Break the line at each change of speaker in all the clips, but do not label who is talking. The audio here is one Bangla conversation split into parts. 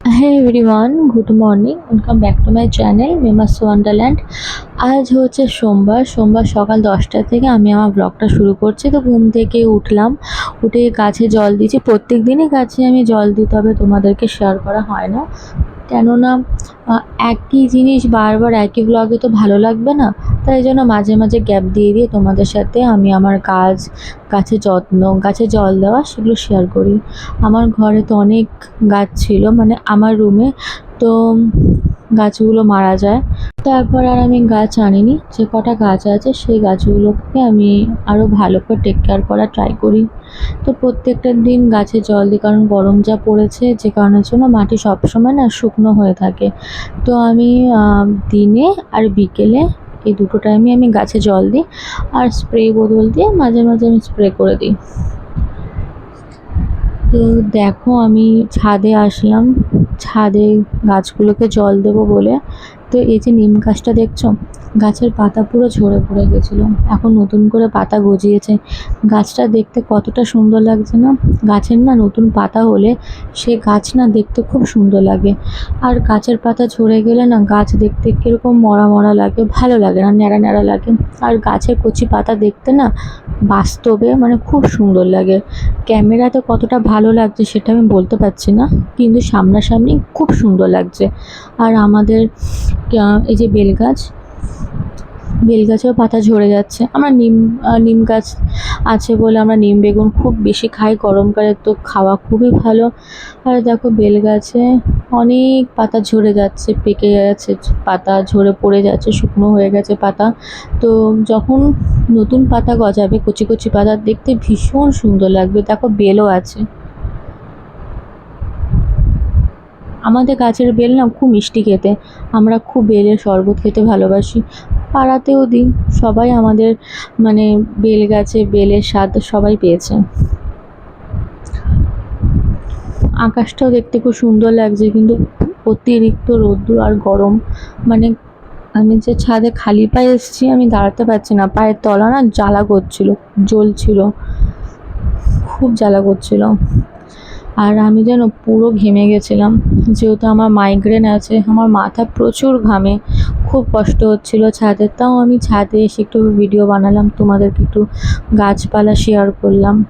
হ্যাঁ everyone good morning welcome back to my channel Mema's wonderland আজ হচ্ছে সোমবার সোমবার সকাল দশটা থেকে আমি আমার ব্লগটা শুরু করছি। তো ঘুম থেকে উঠলাম, উঠে গাছে জল দিয়েছি। প্রত্যেক দিনই গাছে আমি জল দিতে হবে তোমাদেরকে শেয়ার করা হয় না। কেননা একই জিনিস বারবার একই ব্লগে তো ভালো লাগবে না। তাই জন্য মাঝে মাঝে গ্যাপ দিয়ে দিয়ে তোমাদের সাথে আমি আমার কাজ গাছের যত্ন, গাছে জল দেওয়া, সেগুলো শেয়ার করি। আমার ঘরে তো অনেক গাছ ছিল মানে আমার রুমে তো গাছগুলো মারা যায়। তারপর আর আমি গাছ আনিনি। যে কটা গাছ আছে, সেই গাছগুলোকে আমি আরও ভালো করে টেক কেয়ার করার ট্রাই করি। তো প্রত্যেকটা দিন গাছে জল দিই, কারণ গরম যা পড়েছে, যে কারণের জন্য মাটি সবসময় না শুকনো হয়ে থাকে। তো আমি দিনে আর বিকেলে এই দুটো টাইমে আমি গাছে জল দিই আর স্প্রে বোতল দিয়ে মাঝে মাঝে আমি স্প্রে করে দিই। তো দেখো আমি ছাদে আসলাম। ছাদে গাছগুলোকে জল দেবো বলে তো এই যে নিম গাছটা দেখছ, গাছের পাতা পুরো ঝরে পড়ে গেছিল। এখন নতুন করে পাতা গজিয়েছে। গাছটা দেখতে কতটা সুন্দর লাগছে না? গাছের না নতুন পাতা হলে সে গাছ না দেখতে খুব সুন্দর লাগে। আর গাছের পাতা ঝরে গেলে না গাছ দেখতে কীরকম মরা মরা লাগে, ভালো লাগে না, ন্যাড়া ন্যাড়া লাগে। আর গাছের কচি পাতা দেখতে না বাস্তবে মানে খুব সুন্দর লাগে। ক্যামেরাতে কতটা ভালো লাগছে সেটা আমি বলতে পারছি না, কিন্তু সামনাসামনি খুব সুন্দর লাগছে। আর আমাদের এই যে বেল গাছ। বেল গাছেও পাতা ঝরে যাচ্ছে। আমরা নিম নিম গাছ আছে বলে আমরা নিম বেগুন খুব বেশি খাই। গরমকালে তো খাওয়া খুবই ভালো। আর দেখো বেল গাছে অনেক পাতা ঝরে যাচ্ছে, পেকে যাচ্ছে পাতা ঝরে পড়ে যাচ্ছে, শুকনো হয়ে গেছে পাতা। তো যখন নতুন পাতা গজাবে, কচি কচি পাতা, দেখতে ভীষণ সুন্দর লাগবে। দেখো বেলও আছে। আমাদের গাছের বেল না খুব মিষ্টি খেতে। আমরা খুব বেলের শরবত খেতে ভালোবাসি। পাড়াতেও দিই সবাই আমাদের মানে বেল গাছে বেলের স্বাদ সবাই পেয়েছে। আকাশটাও দেখতে খুব সুন্দর লাগছে, কিন্তু অতিরিক্ত রোদ্দুর আর গরম। মানে আমি যে ছাদে খালি পায়ে এসেছি, আমি দাঁড়াতে পারছি না। পায়ের তলা না জ্বালা করছিল, জ্বলছিল, খুব জ্বালা করছিল। আর আমি যেন পুরো ঘেমে গেছিলাম। যেহেতু আমার মাইগ্রেন আছে, আমার মাথা প্রচুর ঘামে। খুব কষ্ট হচ্ছিল ছাদে, তাও আমি ছাদে এসে একটু ভিডিও বানালাম, তোমাদেরকে একটু গাছপালা শেয়ার করলাম।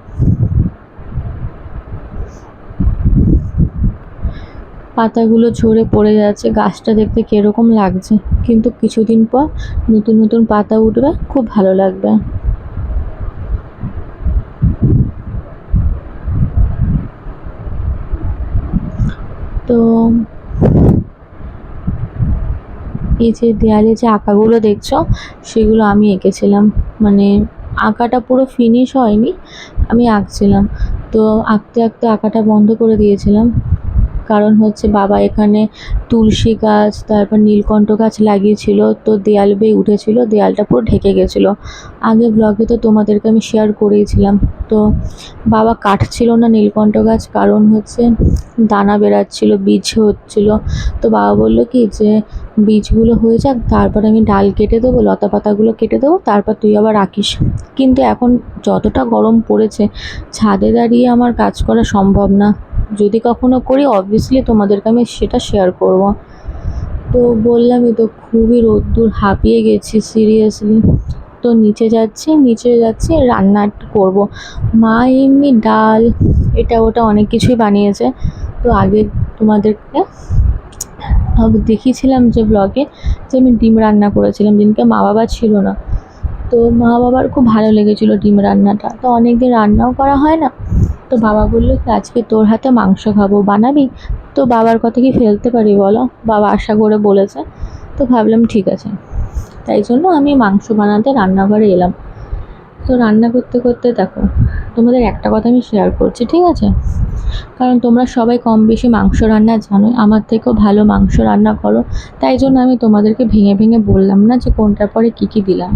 পাতাগুলো ঝরে পড়ে যাচ্ছে, গাছটা দেখতে কীরকম লাগছে। কিন্তু কিছুদিন পর নতুন নতুন পাতা উঠবে, খুব ভালো লাগবে। তো এই যে দেয়ালে যে আঁকাগুলো দেখছ, সেগুলো আমি এঁকেছিলাম। মানে আঁকাটা পুরো ফিনিশ হয়নি, আমি আঁকছিলাম। তো আঁকতে আঁকতে আঁকাটা বন্ধ করে দিয়েছিলাম। কারণ হচ্ছে বাবা এখানে তুলসী গাছ, তারপর নীলকণ্ঠ গাছ লাগিয়েছিল, তো দেয়াল বেয়ে উঠেছিল, দেয়ালটা পুরো ঢেকে গেছিল। আগে ব্লগে তো তোমাদেরকে আমি শেয়ার করেইছিলাম। তো বাবা কাটছিল না নীলকণ্ঠ গাছ, কারণ হচ্ছে দানা বেরাচ্ছিল বীজ হচ্ছিল। তো বাবা বলল কি যে বীজগুলো হয়ে যাক, তারপর আমি ডাল কেটে দেবো লতা পাতাগুলো কেটে দেবো, তারপর তুই আবার রাখিস। কিন্তু এখন যতটা গরম পড়েছে, ছাদে দাঁড়িয়ে আমার কাজ করা সম্ভব না। যদি কখনো করি অবভিয়াসলি তোমাদেরকে আমি সেটা শেয়ার করব। তো বললামই তো, খুবই রোদ্দুর, হাঁপিয়ে গেছি সিরিয়াসলি তো নিচে যাচ্ছি নিচে যাচ্ছি, রান্না করব। মা এমনি ডাল, এটা ওটা অনেক কিছুই বানিয়েছে। তো আগে তোমাদেরকে দেখিয়েছিলাম যে ব্লগে যে আমি ডিম রান্না করেছিলাম দিনকে মা বাবা ছিল না। তো মা বাবার খুব ভালো লেগেছিলো ডিম রান্নাটা। তো অনেক দিন রান্নাও করা হয় না। তো বাবা বলল কি, আজকে তোর হাতে মাংস খাব, বানাবি? তো বাবার কথা কি ফেলতে পারি বলো? বাবা আশা করে বলেছে। তো ভাবলাম ঠিক আছে। তাই জন্য আমি মাংস বানাতে রান্নাঘরে এলাম। তো রান্না করতে করতে দেখো, তোমাদের একটা কথা আমি শেয়ার করছি, ঠিক আছে? কারণ তোমরা সবাই কম বেশি মাংস রান্না জানো আমার থেকেও ভালো মাংস রান্না করো, তাই জন্য আমি তোমাদেরকে ভেঙে ভেঙে বললাম না যে কোনটার পরে কী কী দিলাম।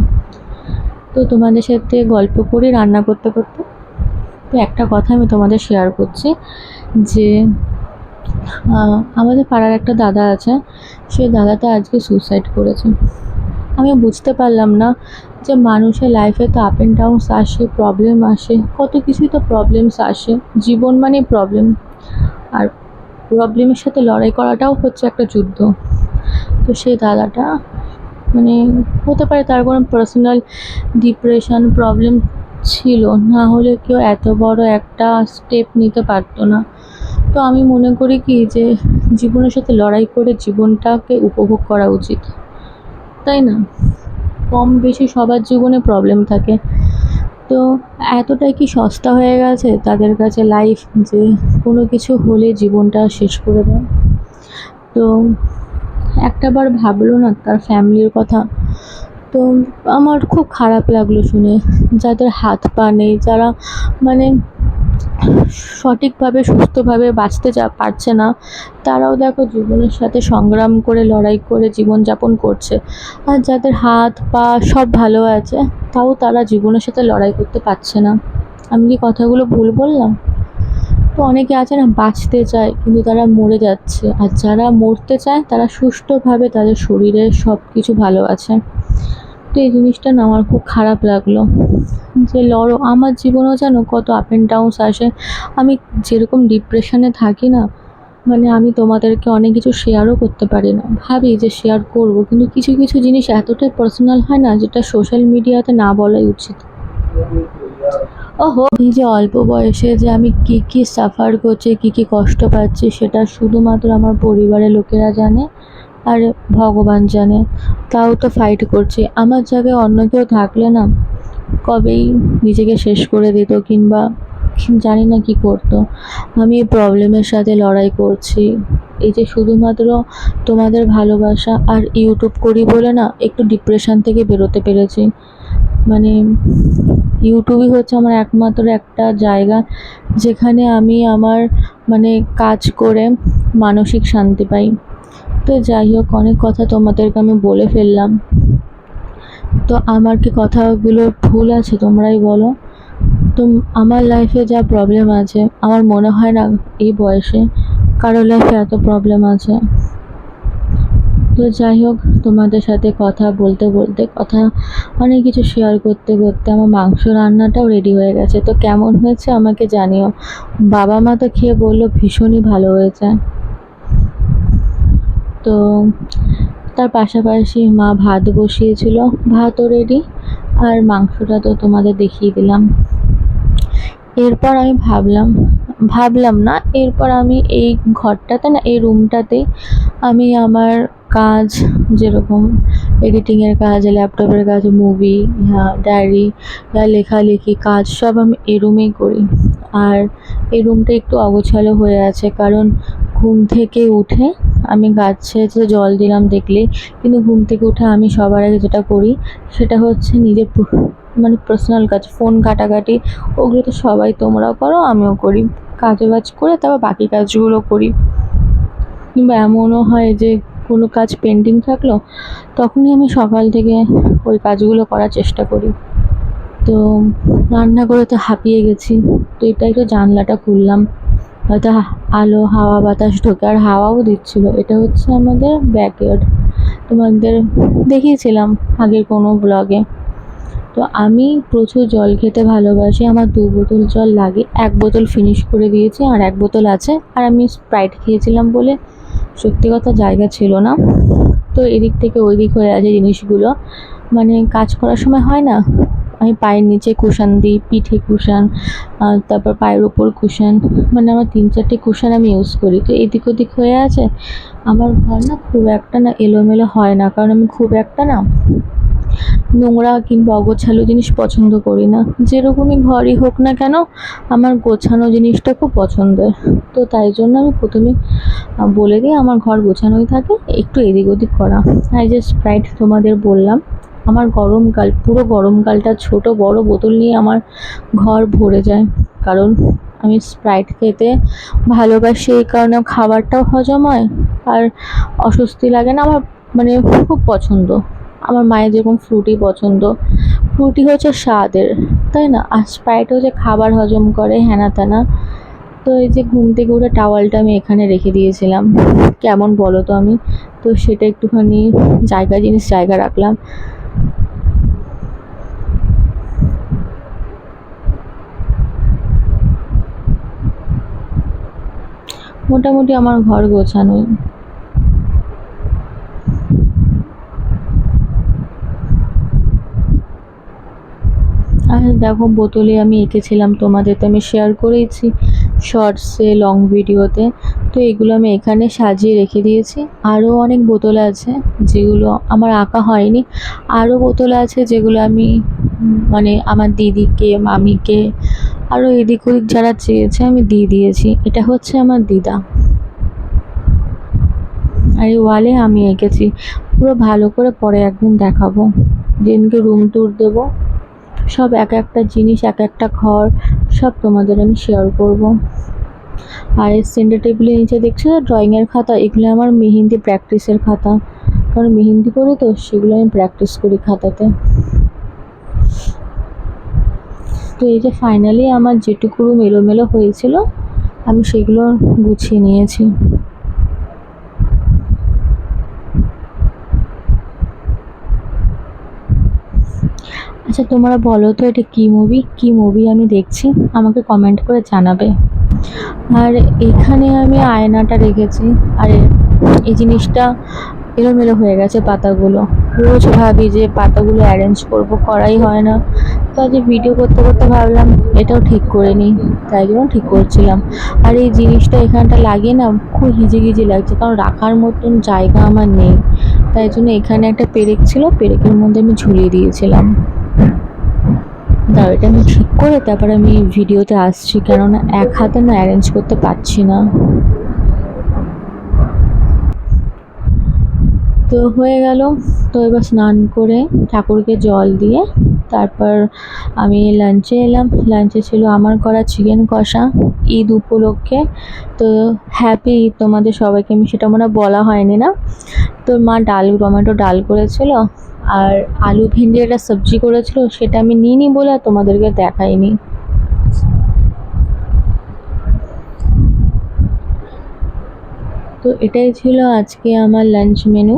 তো তোমাদের সাথে গল্প করে, রান্না করতে করতে। তো একটা কথা আমি তোমাদের শেয়ার করছি যে আমাদের পাড়ার একটা দাদা আছে সেই দাদাটা আজকে সুইসাইড করেছে। আমি বুঝতে পারলাম না যে মানুষের লাইফে তো আপ অ্যান্ড ডাউনস আসে প্রবলেম আসে, কত কিছুই তো প্রবলেমস আসে, জীবন মানেই প্রবলেম আর প্রবলেমের সাথে লড়াই করাটাও হচ্ছে একটা যুদ্ধ। তো সেই দাদাটা মানে হতে পারে তার কোনো পার্সোনাল ডিপ্রেশন প্রবলেম ছিল, না হলে কেউ এত বড় একটা স্টেপ নিতে পারতো না। তো আমি মনে করি কি যে জীবনের সাথে লড়াই করে জীবনটাকে উপভোগ করা উচিত। তাই না? কম বেশি সবার জীবনে প্রবলেম থাকে। তো এতটাই কি সস্তা হয়ে গেছে তাদের কাছে লাইফ যে কোনো কিছু হলে জীবনটা শেষ করে দেয়? তো একটাবার ভাবলো না তার ফ্যামিলির কথা? তো আমার খুব খারাপ লাগল শুনে। যাদের হাত পা নেই, যারা মানে সঠিকভাবে, সুস্থভাবে বাঁচতে যা পারছে না, তারাও দেখো জীবনের সাথে সংগ্রাম করে, লড়াই করে জীবনযাপন করছে। আর যাদের হাত, পা সব ভালো আছে, তাও তারা জীবনের সাথে লড়াই করতে পারছে না। আমি কি কথাগুলো ভুল বললাম? তো অনেকে আছে না, বাঁচতে চায়, কিন্তু তারা মরে যাচ্ছে। আর যারা মরতে চায়, তারা সুষ্ঠুভাবে তাদের শরীরে সব কিছু ভালো আছে। তো এই জিনিসটা না আমার খুব খারাপ লাগল। যে লড়ো, আমার জীবনেও যেন কত আপ অ্যান্ড ডাউনস আসে। আমি যেরকম ডিপ্রেশনে থাকি না মানে আমি তোমাদেরকে অনেক কিছু শেয়ারও করতে পারি না। ভাবি যে শেয়ার করব, কিন্তু কিছু কিছু জিনিস এতটাই পার্সোনাল হয় না, যেটা সোশ্যাল মিডিয়াতে না বলাই উচিত। ওহো, এই যে অল্প বয়সে যে আমি কী কী সাফার করছি, কী কী কষ্ট পাচ্ছি, সেটা শুধুমাত্র আমার পরিবারের লোকেরা জানে। আর ভগবান জানে। তাও তো ফাইট করছি। আমার জায়গায় অন্য কেউ থাকলে না, কবেই নিজেকে শেষ করে দিত কিংবা জানি না কী করতো। আমি এই প্রবলেমের সাথে লড়াই করছি। এই যে শুধুমাত্র তোমাদের ভালোবাসা আর ইউটিউব করি বলে না, একটু ডিপ্রেশন থেকে বেরোতে পেরেছি। মানে ইউটিউবই হচ্ছে আমার একমাত্র একটা জায়গা, যেখানে আমি আমার মানে কাজ করে মানসিক শান্তি পাই। তো যাই হোক, অনেক কথা তোমাদেরকে আমি বলে ফেললাম। তো আমার কি কথাগুলো ভুল আছে তোমরাই বলো? তো আমার লাইফে যা প্রবলেম আছে, আমার মনে হয় না এই বয়সে কারও লাইফে এত প্রবলেম আছে। তো যাই হোক, তোমাদের সাথে কথা বলতে বলতে কথা, অনেক কিছু শেয়ার করতে করতে আমার মাংস রান্নাটাও রেডি হয়ে গেছে। তো কেমন হয়েছে আমাকে জানিও। বাবা মা তো খেয়ে বলল ভীষণই ভালো হয়েছে। তো তার পাশাপাশি মা ভাত বসিয়েছিল। ভাতও রেডি আর মাংসটা তো তোমাদের দেখিয়ে দিলাম। এরপর আমি ভাবলাম ভাবলাম না, এরপর আমি এই ঘরটাতে না, এই রুমটাতেই আমি আমার কাজ যেরকম এডিটিংয়ের কাজ ল্যাপটপের কাজ মুভি হ্যাঁ ডায়েরি লেখালেখি কাজ, সব আমি এই রুমেই করি। আর এই রুমটা একটু অগোছালো হয়ে আছে, কারণ ঘুম থেকে উঠে আমি গাছে যে জল দিলাম দেখলে, কিন্তু ঘুম থেকে উঠে আমি সবার আগে যেটা করি, সেটা হচ্ছে নিজের মানে পার্সোনাল কাজ ফোন ঘাটাঘাটি, ওগুলো তো সবাই তোমরাও করো, আমিও করি। কাজে বাজ করে তারপর বাকি কাজগুলো করি। কিংবা এমনও হয় যে কোনো কাজ পেন্ডিং থাকল, তখনই আমি সকাল থেকে ওই কাজগুলো করার চেষ্টা করি। তো রান্না করে তো হাঁপিয়ে গেছি, তো এটাই তো জানলাটা খুললাম। হয়তো আলো, হাওয়া, বাতাস ঢোকে, আর হাওয়াও দিচ্ছিল। এটা হচ্ছে আমাদের ব্যাকয়ার্ড তোমাদের দেখিয়েছিলাম আগের কোনো ব্লগে তো আমি প্রচুর জল খেতে ভালোবাসি, আমার দু বোতল জল লাগে, এক বোতল ফিনিশ করে দিয়েছি, আর এক বোতল আছে, আর আমি স্প্রাইট খেয়েছিলাম বলে সত্যি কথা জায়গা ছিল না। তো এদিক থেকে ওই দিক হয়ে আছে জিনিসগুলো। মানে কাজ করার সময় হয় না? আমি পায়ের নিচে কুশান দিই, পিঠে কুশান তারপর পায়ের ওপর কুশান। মানে আমার তিন চারটে কুশান আমি ইউজ করি। তো এদিক ওদিক হয়ে আছে? আমার ঘর না খুব একটা না এলোমেলো হয় না। কারণ আমি খুব একটা না নোংরা কিংবা অগোছালো জিনিস পছন্দ করি না। যেরকমই ঘরই হোক না কেন, আমার গোছানো জিনিসটা খুব পছন্দের। তো তাই জন্য আমি প্রথমে বলে দিই আমার ঘর গোছানোই থাকে, একটু এদিক ওদিক করা। এই যে স্প্রাইট তোমাদের বললাম, আমার গরমকাল, পুরো গরমকালটা ছোট, বড় বোতল নিয়ে আমার ঘর ভরে যায়। কারণ আমি স্প্রাইট খেতে ভালোবাসি, এই কারণে খাবারটাও হজম হয়, আর অস্বস্তি লাগে না, আমার মানে খুব পছন্দ। আমার মায়ের যেরকম ফ্রুটি পছন্দ। ফ্রুটি হচ্ছে স্বাদের, তাই না? আর স্প্রাইট হচ্ছে খাবার হজম করে হ্যানা ত্যানা তো এই যে ঘুম থেকে উঠে টাওয়ালটা আমি এখানে রেখে দিয়েছিলাম। কেমন বলো তো আমি? তো সেটা একটুখানি জায়গা, জিনিস জায়গা রাখলাম। মোটামুটি আমার ঘর গোছানোই। আর দেখো, বোতলে আমি এঁকেছিলাম তোমাদের তো আমি শেয়ার করেইছি শর্টসে লং ভিডিওতে তো। এগুলো আমি এখানে সাজিয়ে রেখে দিয়েছি। আরও অনেক বোতল আছে যেগুলো আমার আঁকা হয়নি। আরও বোতল আছে যেগুলো আমি মানে আমার দিদিকে, মামিকে, আরও এদিক ওদিক যারা চেয়েছে আমি দিয়ে দিয়েছি। এটা হচ্ছে আমার দিদা। আর এই ওয়ালে আমি এঁকেছি। পুরো ভালো করে পরে একদিন দেখাবো। যেদিনকে রুম ট্যুর দেবো। সব এক একটা জিনিস, এক একটা ঘর, সব তোমাদের আমি শেয়ার করব। আর এই সেন্টার টেবিলের নিচে দেখছ ড্রয়িংয়ের খাতা, এগুলো আমার মেহেন্দি প্র্যাকটিসের খাতা। কারণ মেহেন্দি করে তো সেগুলো আমি প্র্যাকটিস করি খাতাতে। তো এই যে ফাইনালি আমার যেটুকু রুম এলোমেলো হয়েছিল, আমি সেগুলো গুছিয়ে নিয়েছি। আচ্ছা তোমরা বলো তো এটা কী মুভি কী মুভি আমি দেখছি? আমাকে কমেন্ট করে জানাবে। আর এখানে আমি আয়নাটা রেখেছি আর এই জিনিসটা এলোমেলো হয়ে গেছে পাতাগুলো। রোজ ভাবি যে পাতাগুলো অ্যারেঞ্জ করব, করাই হয় না। তো আজ ভিডিও করতে করতে ভাবলাম, এটাও ঠিক করে নিই। তাই জন্য ঠিক করছিলাম। আর এই জিনিসটা এখানটা লাগিয়ে না খুব হিজিগিজি লাগছে, কারণ রাখার মতন জায়গা আমার নেই। তাই জন্য এখানে একটা পেরেক ছিল, পেরেকের মধ্যে আমি ঝুলিয়ে দিয়েছিলাম। দাও, এটা আমি ঠিক করে তারপর আমি ভিডিওতে আসছি, কেননা এক হাতে না অ্যারেঞ্জ করতে পারছি না। তো হয়ে গেল, তো এবার স্নান করে ঠাকুরকে জল দিয়ে তারপর আমি লাঞ্চে এলাম। লাঞ্চে ছিল আমার করা চিকেন কষা, ঈদ উপলক্ষে। তো হ্যাপি ঈদ তোমাদের সবাইকে, আমি সেটা মনে বলা হয়নি না। তো মা ডাল, টমেটো ডাল করেছিল, আর আলু ভেন্ডির একটা সবজি করেছিল, সেটা আমি নিইনি বলে আর তোমাদেরকে দেখাইনি। তো এটাই ছিল আজকে আমার লাঞ্চ মেনু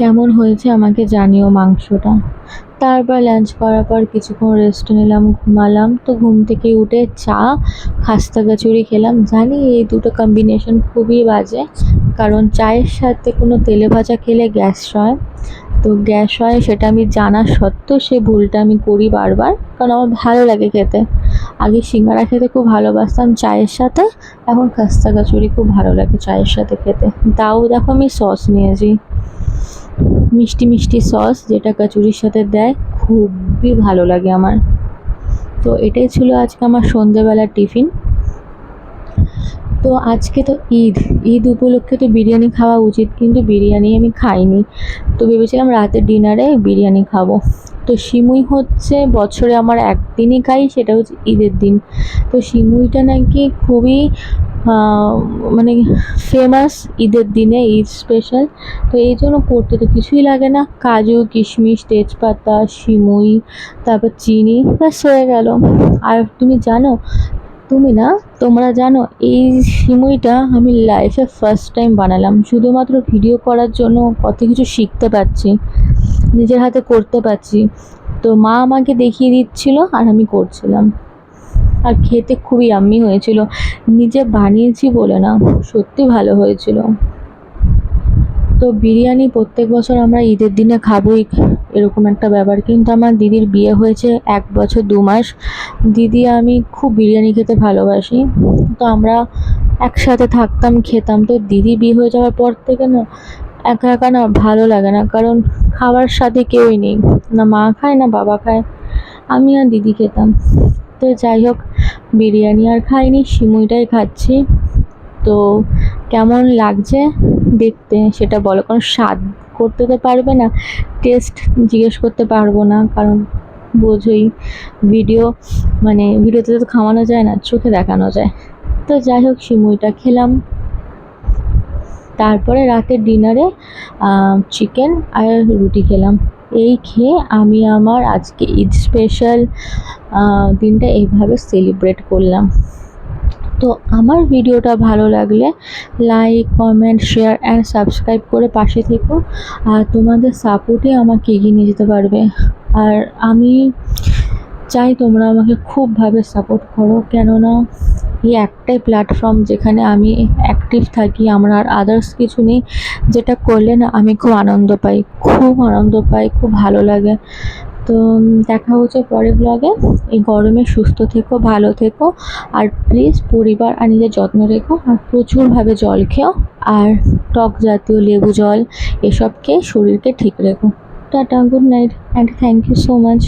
কেমন হয়েছে আমাকে জানিও মাংসটা। তারপর লাঞ্চ করার পর কিছুক্ষণ রেস্ট নিলাম, ঘুমালাম। তো ঘুম থেকে উঠে চা, খাস্তা কচুরি খেলাম। জানি এই দুটো কম্বিনেশন খুবই বাজে, কারণ চায়ের সাথে কোনো তেলে ভাজা খেলে গ্যাস হয়। তো গ্যাস হয় সেটা আমি জানা সত্ত্বেও সে ভুলটা আমি করি বারবার, কারণ আমার ভালো লাগে খেতে। আগে সিঙ্গারা খেতে খুব ভালোবাসতাম চায়ের সাথে, এখন খাস্তা কচুরি খুব ভালো লাগে চায়ের সাথে খেতে। তাও দেখো আমি সস নিয়েছি। মিষ্টি মিষ্টি সস যেটা কচুরির সাথে দেয়, খুবই ভালো লাগে আমার। তো এটাই ছিল আজকে আমার সন্ধেবেলার টিফিন। তো আজকে তো ঈদ। ঈদ উপলক্ষে তো বিরিয়ানি খাওয়া উচিত, কিন্তু বিরিয়ানি আমি খাইনি। তো ভেবেছিলাম রাতের ডিনারে বিরিয়ানি খাব। তো সিমুই হচ্ছে বছরে আমার একদিনই খাই, সেটা হচ্ছে ঈদের দিন। তো সিমুইটা নাকি খুবই মানে ফেমাস ঈদের দিনে, ঈদ স্পেশাল তো এই জন্য করতে তো কিছুই লাগে না। কাজু, কিশমিশ, তেজপাতা সিমুই তারপর চিনি, ব্যাস হয়ে গেল। আর তুমি জানো তুমি না, তোমরা জানো, এই সিমুইটা আমি লাইফে ফার্স্ট টাইম বানালাম। শুধুমাত্র ভিডিও করার জন্য কত কিছু শিখতে পারছি, নিজের হাতে করতে পারছি। তো মা আমাকে দেখিয়ে দিচ্ছিল আর আমি করছিলাম। আর খেতে খুবই আম্মি হয়েছিল। নিজে বানিয়েছি বলে না, সত্যি ভালো হয়েছিল। তো বিরিয়ানি প্রত্যেক বছর আমরা ঈদের দিনে খাবই, এরকম একটা ব্যাপার। কিন্তু আমার দিদির বিয়ে হয়েছে এক বছর দু মাস। দিদি, আমি খুব বিরিয়ানি খেতে ভালোবাসি। তো আমরা একসাথে থাকতাম, খেতাম। তো দিদি বিয়ে হয়ে যাওয়ার পর থেকে না, একা একা না ভালো লাগে না। কারণ খাবার সাথে কেউই নেই। না মা খায়, না বাবা খায়। আমি আর দিদি খেতাম। তো যাই হোক, বিরিয়ানি আর খাইনি, সিমুইটাই খাচ্ছি। তো কেমন লাগছে দেখতে সেটা বলো, কারণ স্বাদ করতে তো পারবে না টেস্ট জিজ্ঞেস করতে পারব না, কারণ বোঝোই ভিডিও মানে ভিডিওতে তো খাওয়ানো যায় না, চোখে দেখানো যায়। তো যাই হোক সিমুইটা খেলাম। তারপরে রাতের ডিনারে চিকেন আর রুটি খেলাম। এই খেয়ে আমি আমার আজকে ঈদ স্পেশাল দিনটা এইভাবে সেলিব্রেট করলাম। তো আমার ভিডিওটা ভালো লাগলে like, comment, share and subscribe করে পাশে থেকো। আর তোমাদের সাপোর্টে আমাকে এগিয়ে নিয়ে যেতে পারবে। আর আমি চাই তোমরা আমাকে খুবভাবে সাপোর্ট করো। কেননা এই একটাই প্ল্যাটফর্ম যেখানে আমি অ্যাক্টিভ থাকি, আমার আর আদার্স কিছু নেই। যেটা করলে না আমি খুব আনন্দ পাই, খুব আনন্দ পাই, খুব ভালো লাগে। তো দেখা হচ্ছে পরে ব্লগে এই গরমে সুস্থ থেকো, ভালো থেকো। আর প্লিজ পরিবার আর নিজের যত্ন রেখো। আর প্রচুরভাবে জল খেও। আর টক জাতীয় লেবু জল, এসবকে শরীরকে ঠিক রেখো। Tata good night and thank you so much